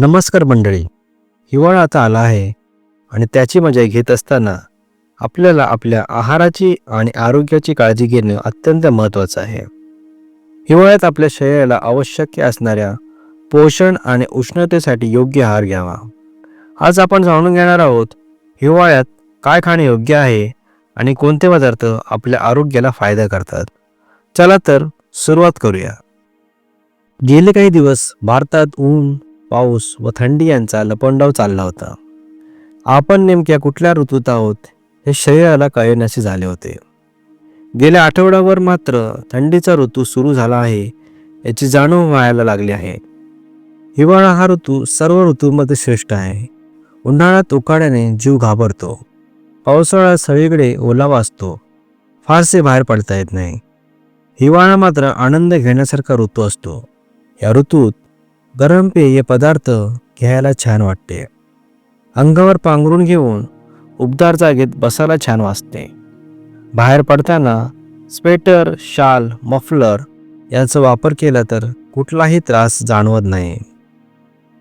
नमस्कार मंडळी. हिवाळा आता आला आहे आणि त्याची मजा घेत असताना आपल्याला आपल्या आहाराची आणि आरोग्याची काळजी घेणं अत्यंत महत्त्वाचं आहे. हिवाळ्यात आपल्या शरीराला आवश्यक असणाऱ्या पोषण आणि उष्णतेसाठी योग्य आहार घ्यावा. आज आपण जाणून घेणार आहोत हिवाळ्यात काय खाणे योग्य आहे आणि कोणते पदार्थ आपल्या आरोग्याला फायदा करतात. चला तर सुरुवात करूया. गेले काही दिवस भारतात ऊन पाऊस व थंडी यांचा लपंडाव चालला होता. आपण नेमक्या कुठल्या ऋतूत आहोत हे शरीराला कळण्याचे झाले होते. गेल्या आठवड्यावर मात्र थंडीचा ऋतू सुरू झाला आहे याची जाणीव व्हायला लागली आहे. हिवाळा हा ऋतू सर्व ऋतूमध्ये श्रेष्ठ आहे. उन्हाळ्यात उकाड्याने जीव घाबरतो. पावसाळ्यात सगळीकडे ओलावा असतो. फारसे बाहेर पडता येत नाही. हिवाळा मात्र आनंद घेण्यासारखा ऋतू असतो. या ऋतूत गरम पेय पदार्थ घ्यायला छान वाटते. अंगावर पांघरून घेऊन उबदार जागेत बसायला छान वाजते. बाहेर पडताना स्वेटर शाल मफलर यांचा वापर केला तर कुठलाही त्रास जाणवत नाही.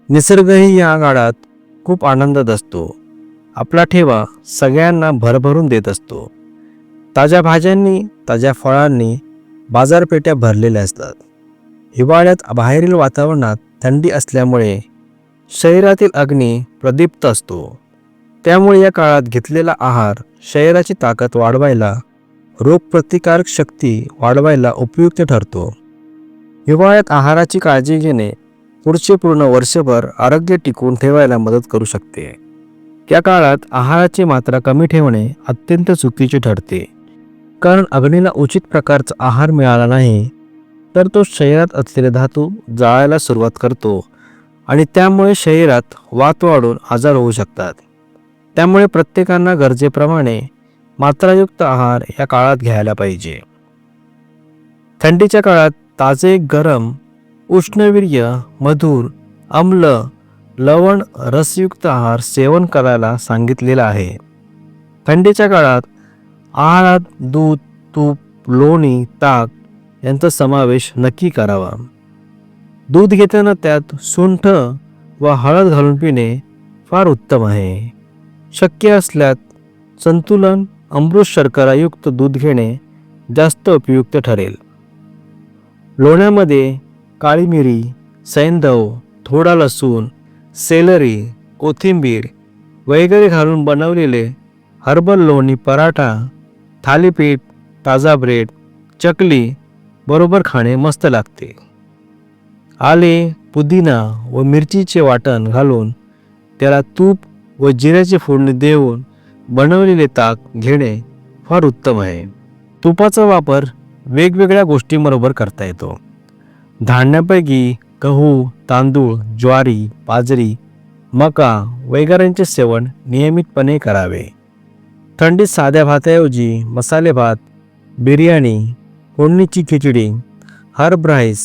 निसर्गही या काळात खूप आनंदात असतो. आपला ठेवा सगळ्यांना भरभरून देत असतो. ताज्या भाज्यांनी ताज्या फळांनी बाजारपेट्या भरलेल्या असतात. हिवाळ्यात बाहेरील वातावरणात थंडी असल्यामुळे शरीरातील अग्नी प्रदीप्त असतो. त्यामुळे या काळात घेतलेला आहार शरीराची ताकद वाढवायला रोगप्रतिकारक शक्ती वाढवायला उपयुक्त ठरतो. हिवाळ्यात आहाराची काळजी घेणे पुढचे पूर्ण वर्षभर आरोग्य टिकून ठेवायला मदत करू शकते. या काळात आहाराची मात्रा कमी ठेवणे अत्यंत चुकीचे ठरते. कारण अग्नीला उचित प्रकारचा आहार मिळाला नाही तर तो शरीरात असलेले धातू जाळायला सुरुवात करतो आणि त्यामुळे शरीरात वात वाढून आजार होऊ शकतात. त्यामुळे प्रत्येकांना गरजेप्रमाणे मात्रायुक्त आहार या काळात घ्यायला पाहिजे. थंडीच्या काळात ताजे गरम उष्णवीर्य मधुर आम्ल लवण रसयुक्त आहार सेवन करायला सांगितलेला आहे. थंडीच्या काळात आहारात दूध तूप लोणी ताक यांचा समावेश नक्की करावा. दूध घेताना त्यात सुंठ व हळद घालून पिणे फार उत्तम आहे. शक्य असल्यास संतुलन अमृत शर्करायुक्त दूध घेणे जास्त उपयुक्त ठरेल. लोण्यामध्ये काळी मिरी सैंधव थोडा लसूण सेलरी कोथिंबीर वगैरे घालून बनवलेले हर्बल लोणी पराठा थालीपीठ ताजा ब्रेड चकली बरोबर खाणे मस्त लागते. आले पुदिना व मिरचीचे वाटण घालून त्याला तूप व जिऱ्याची फोडणी देऊन बनवलेले ताक घेणे फार उत्तम आहे. तुपाचा वापर वेगवेगळ्या गोष्टींबरोबर करता येतो. धान्यापैकी गहू तांदूळ ज्वारी बाजरी मका वगैरेंचे सेवन नियमितपणे करावे. थंडीत साध्या भाताऐवजी मसाले भात बिर्याणी फोडणीची खिचडी हर्ब राईस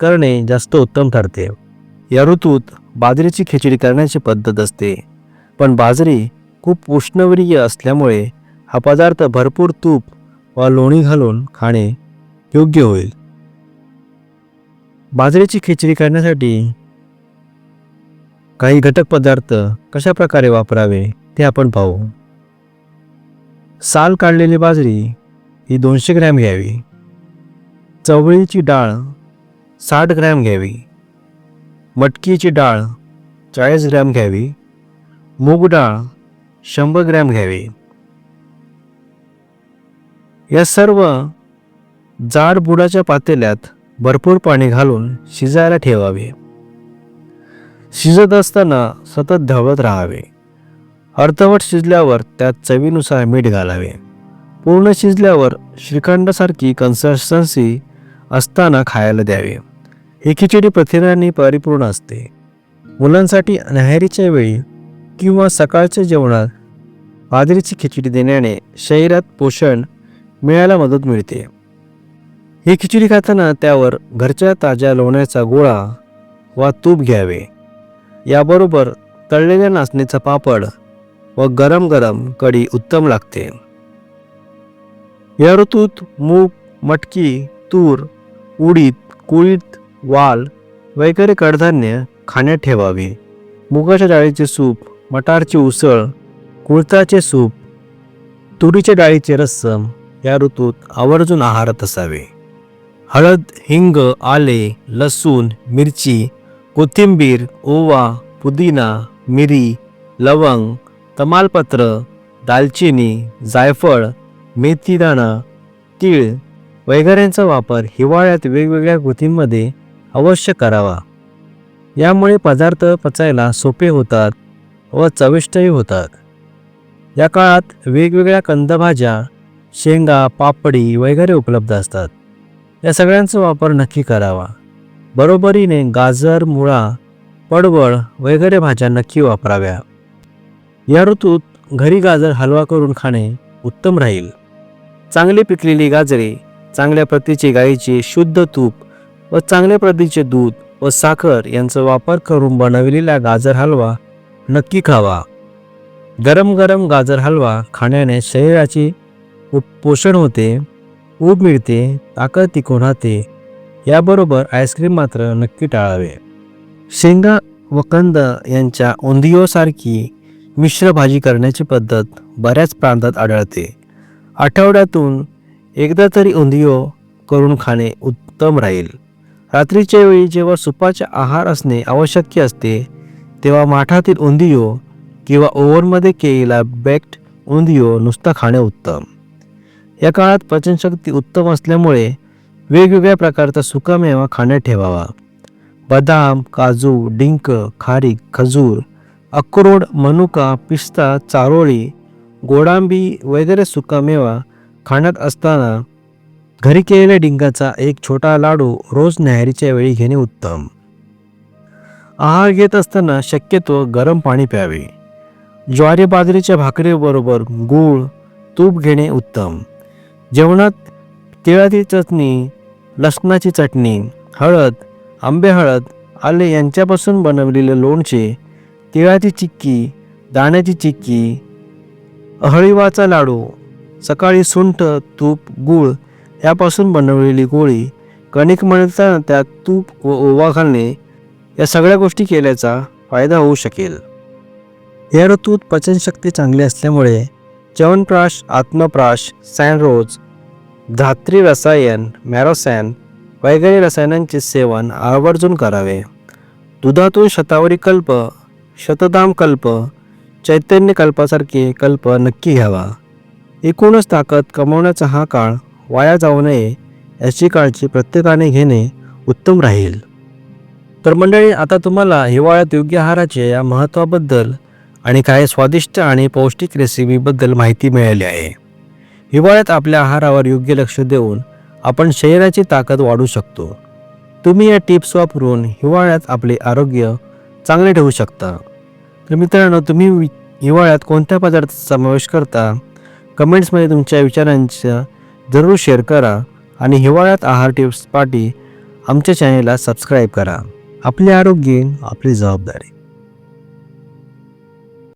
करणे जास्त उत्तम ठरते. या ऋतूत बाजरीची खिचडी करण्याची पद्धत असते. पण बाजरी खूप उष्णवरीय असल्यामुळे हा पदार्थ भरपूर तूप वा लोणी घालून खाणे योग्य होईल. बाजरीची खिचडी करण्यासाठी काही घटक पदार्थ कशा प्रकारे वापरावे ते आपण पाहू. साल काढलेली बाजरी ही दोनशे ग्रॅम घ्यावी. चवळीची डाळ साठ ग्रॅम घ्यावी. मटकीची डाळ चाळीस ग्रॅम घ्यावी. मूग डाळ शंभर ग्रॅम घ्यावी. या सर्व जाड बुडाच्या पातेल्यात भरपूर पाणी घालून शिजायला ठेवावे. शिजत असताना सतत ढवळत राहावे. अर्धवट शिजल्यावर त्यात चवीनुसार मीठ घालावे. पूर्ण शिजल्यावर श्रीखंडासारखी कन्सिस्टन्सी असताना खायला द्यावे. ही खिचडी प्रथिनांनी परिपूर्ण असते. मुलांसाठी न्याहारीच्या वेळी किंवा सकाळच्या जेवणात बाजरीची खिचडी देण्याने शरीरात पोषण मिळायला मदत मिळते. ही खिचडी खाताना त्यावर घरच्या ताज्या लोण्याचा गोळा वा तूप घ्यावे. याबरोबर तळलेल्या नाचणीचा पापड व गरम गरम कढी उत्तम लागते. या ऋतूत मूग मटकी तूर उडीद कुळीत वाल वगैरे कडधान्य खाण्यात ठेवावे. मुगाच्या डाळीचे सूप मटारची उसळ कुळताचे सूप तुरीच्या डाळीचे रस्सम या ऋतूत आवर्जून आहारात असावे. हळद हिंग आले लसूण मिरची कोथिंबीर ओवा पुदिना मिरी लवंग तमालपत्र दालचिनी जायफळ मेथीदाणा तीळ वगैरेंचा वापर हिवाळ्यात वेगवेगळ्या कृतींमध्ये अवश्य करावा. यामुळे पदार्थ पचायला सोपे होतात व चविष्टही होतात. या काळात वेगवेगळ्या कंदभाज्या शेंगा पापडी वगैरे उपलब्ध असतात. या सगळ्यांचा वापर नक्की करावा. बरोबरीने गाजर मुळा पडवळ वगैरे भाज्या नक्की वापराव्या. या ऋतूत घरी गाजर हलवा करून खाणे उत्तम राहील. चांगली पिकलेली गाजरे चांगल्या प्रतीचे गाईचे शुद्ध तूप व चांगल्या प्रतीचे दूध व साखर यांचा वापर करून बनविलेला गाजर हलवा नक्की खावा. गरम गरम गाजर हलवा खाण्याने शरीराचे उप- पोषण होते ऊब मिळते ताकद टिकून राहते. याबरोबर आईस्क्रीम मात्र नक्की टाळावे. शेंगा व कंद यांच्या ओंधियोसारखी मिश्र भाजी करण्याची पद्धत बऱ्याच प्रांतात आढळते. आठवड्यातून एकदा तरी उंदियो करून खाणे उत्तम राहील. रात्रीच्या वेळी जेव्हा सुपाचे आहार असणे आवश्यक असते तेव्हा माठातील उंदियो किंवा ओव्हनमध्ये केलेला बेक्ड उंदियो नुसता खाणे उत्तम. या काळात पचनशक्ती उत्तम असल्यामुळे वेगवेगळ्या प्रकारचा सुकामेवा खाण्यात ठेवावा. बदाम काजू डिंक खारीक खजूर अक्रोड मनुका पिस्ता चारोळी गोडांबी वगैरे सुकामेवा खाण्यात असताना घरी केलेल्या डिंकाचा एक छोटा लाडू रोज न्याहारीच्या वेळी घेणे उत्तम. आहार घेत असताना शक्यतो गरम पाणी प्यावे. ज्वारी बाजरीच्या भाकरीबरोबर गूळ तूप घेणे उत्तम. जेवणात तिळाची चटणी लसणाची चटणी हळद आंबे हळद आले यांच्यापासून बनवलेले लोणचे तिळाची चिक्की दाण्याची चिक्की अहळीवाचा लाडू सकाळी सुंठ तूप गूळ यापासून बनवलेली गोळी कणिक मळताना त्यात तूप व ओवा घालणे या सगळ्या गोष्टी केल्याचा फायदा होऊ शकेल. या ऋतूत पचनशक्ती चांगली असल्यामुळे च्यवनप्राश आत्मप्राश सॅनरोज धात्री रसायन मॅरोसॅन वगैरे रसायनांचे सेवन आवर्जून करावे. दुधातून शतावरी कल्प शतदाम कल्प चैतन्य कल्पासारखे कल्प नक्की घ्यावा. एकूणच ताकद कमवण्याचा हा काळ वाया जाऊ नये याची काळजी प्रत्येकाने घेणे उत्तम राहील. तर मंडळी आता तुम्हाला हिवाळ्यात योग्य आहाराचे या महत्त्वाबद्दल आणि काही स्वादिष्ट आणि पौष्टिक रेसिपीबद्दल माहिती मिळाली आहे. हिवाळ्यात आपल्या आहारावर योग्य लक्ष देऊन आपण शरीराची ताकद वाढू शकतो. तुम्ही या टिप्स वापरून हिवाळ्यात आपले आरोग्य चांगले ठेवू शकता. तर मित्रांनो तुम्ही हिवाळ्यात कोणत्या पदार्थाचा समावेश करता? कमेंट्समध्ये तुमच्या विचारांचा जरूर शेअर करा आणि हिवाळ्यात आहार टिप्स पाठी आमच्या चॅनेलला सबस्क्राईब करा. आपले आरोग्य आपली जबाबदारी.